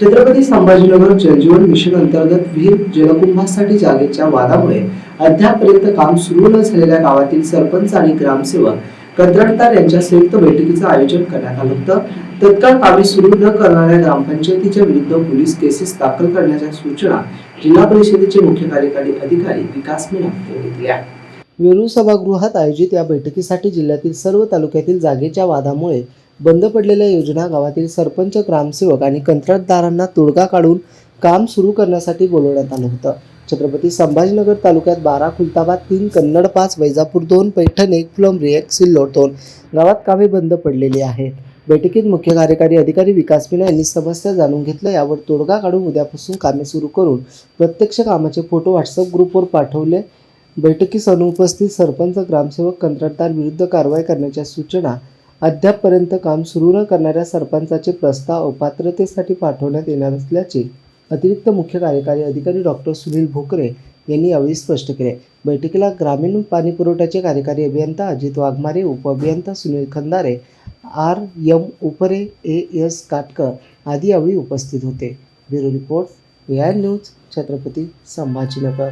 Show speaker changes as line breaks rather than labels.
छत्रपती संभाजीनगर जलजीवन mission अंतर्गत विहीर जलकुंभासाठी जागेच्या वादामुळे अद्यापपर्यंत काम सुरू न झालेल्या गावातील सरपंच आणि ग्रामसेवक कंत्राटदार यांच्या संयुक्त बैठकीचं आयोजन करण्यात आलं होतं. तत्काळ कामे सुरू न करणाऱ्या ग्रामपंचायतीच्या विरुद्ध पोलीस केसेस दाखल करण्याच्या सूचना जिल्हा परिषदेचे मुख्य कार्यकारी अधिकारी विकास मीना यांनी दिल्या. वेरूळ सभागृहात आयोजित या बैठकीसाठी जिल्ह्यातील सर्व तालुक्यातील जागेच्या वादामुळे बंद पडलेल्या योजना गावातील सरपंच ग्रामसेवक आणि कंत्राटदारांना तोडगा काढून काम सुरू करण्यासाठी बोलवण्यात आलं होतं. छत्रपती संभाजीनगर तालुक्यात बारा खुलताबाद तीन कन्नड पाच वैजापूर दोन पैठण एक फुलंब्री एक सिल्लोड दोन गावात कामे बंद पडलेली आहेत. बैठकीत मुख्य कार्यकारी अधिकारी विकास मीना यांनी समस्या जाणून घेतल्या. यावर तोडगा काढून उद्यापासून कामे सुरू करून प्रत्यक्ष कामाचे फोटो व्हॉट्सअप ग्रुपवर पाठवले. बैठकीस अनुपस्थित सरपंच ग्रामसेवक कंत्राटदार विरुद्ध कारवाई करण्याच्या सूचना अद्यापपर्यंत काम सुरू न करणाऱ्या सरपंचाचे प्रस्ताव पात्रतेसाठी पाठवण्यात येणार असल्याचे अतिरिक्त मुख्य कार्यकारी अधिकारी डॉक्टर सुनील भोकरे यांनी यावेळी स्पष्ट केले. बैठकीला ग्रामीण पाणी पुरवठ्याचे कार्यकारी अभियंता अजित वाघमारे उपअभियंता Sunil Khandare R. M Upare A. S. Katkar आदी यावेळी उपस्थित होते. Bureau report A. I. News Chhatrapati Sambhajinagar.